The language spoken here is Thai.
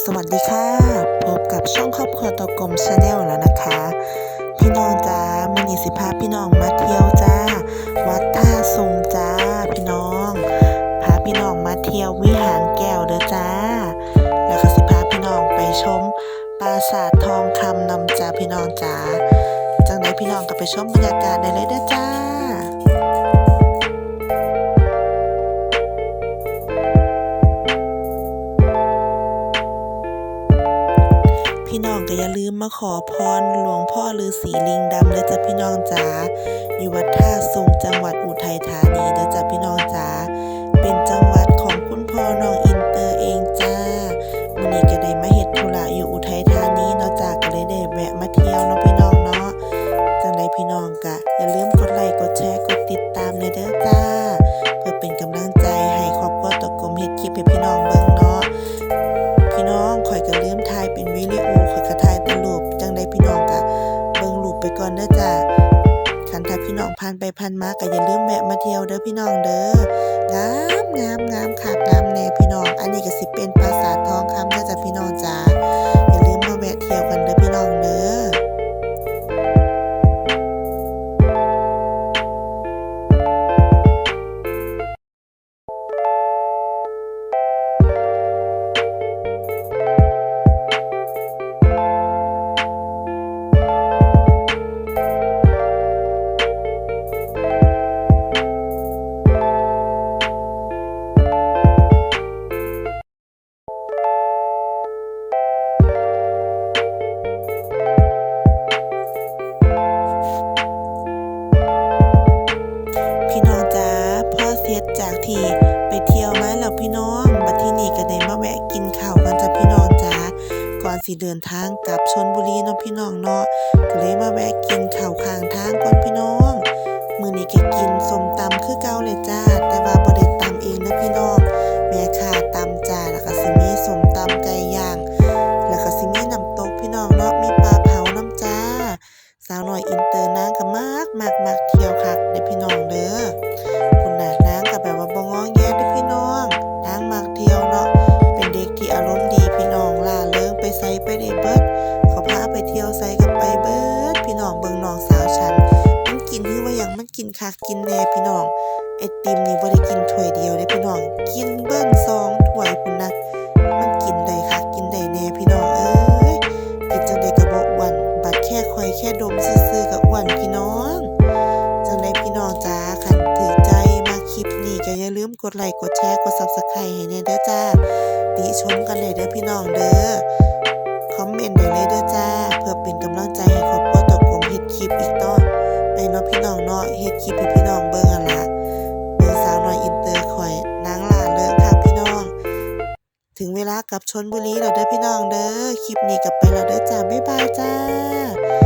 สวัสดีค่ะ พบกับช่องครอบครัวตัวกลมชาแนลแล้วนะคะ พี่น้องจ้ามินิสิพาพี่น้องมาเที่ยวจ้า วัดท่าซุงจ้า พี่น้องพาพี่น้องมาเที่ยววิหารแก้วเด้อจ้า แล้วก็สิพาพี่น้องไปชมปราสาททองคำนำจ้าพี่น้องจ้าจังไดพี่น้องก็ไปชมบรรยากาศได้เลยเด้อจ้า องก็อย่าลืมมาขอพรหลวงพ่อฤาษีลิงดำเลยจ้ะพี่น้องจ๋าอยู่วัดท่าทรงจังหวัดอุทัยธานีเด้อ คันถ้าพี่น้องผ่านไปผ่านมาก็อย่าลืมแวะมาเที่ยวเด้อพี่น้องเด้องามงามงามคักงาม พ่อเสียจากที่ไปเที่ยวมาแล้วพี่น้องบัดที่นี่ก็ได้มาแวะกินข้าวกันจ้ะพี่น้องจ้าก่อนสิเดินทางกลับชลบุรีเนาะพี่น้องเนาะก็เลยมาแวะกินข้าวข้างทางก่อนพี่น้องมื้อนี้ก็กินส้มตำคือเก่าเลยจ้า แต่ว่าบ่ได้ตำเองนะพี่น้องแม่ค้าตำจ้าแล้วก็สิมีส้มตำไก่ย่างแล้วก็สิมีน้ำตกพี่น้องเนาะมีปลาเผาน้ำจ้า สาวน้อยอิน คักกินแน่พี่น้องไอติมนี่บ่ได้กินถ้วยเดียวเด้พี่น้อง กินเบิ้ลสองถ้วยพุ่นะมันกินได้คักกินได้แน่พี่น้องเอ้ยกินจังใดก็บ่อ้วนบัดแค่คอยแค่ดมซื่อๆก็อ้วนพี่น้องจังใดพี่น้องจ้าคันถือใจมาคลิปนี้ก็อย่าลืมกดไลค์กดแชร์กด Subscribe ให้แน่เด้อจ้าติชมกันเลยเด้อพี่น้องเด้อคอมเมนต์ได้เลยเด้อจ้า เพื่อเป็นกำลังใจให้ครอบครัวตกลมเฮ็ดคลิปอีกต่อ เลยเนาะพี่น้องเนาะเฮ็ดคลิปให้พี่น้องเบิ่งหั่นล่ะเบิ่งสาวน้อยอินเตอร์ข่อยนางล่าเลิกค่ะพี่น้อง ถึงเวลากลับชนบุรีแล้วเด้อพี่น้องเด้อคลิปนี้กลับไปแล้วเด้อจ้าบ๊ายบายจ้า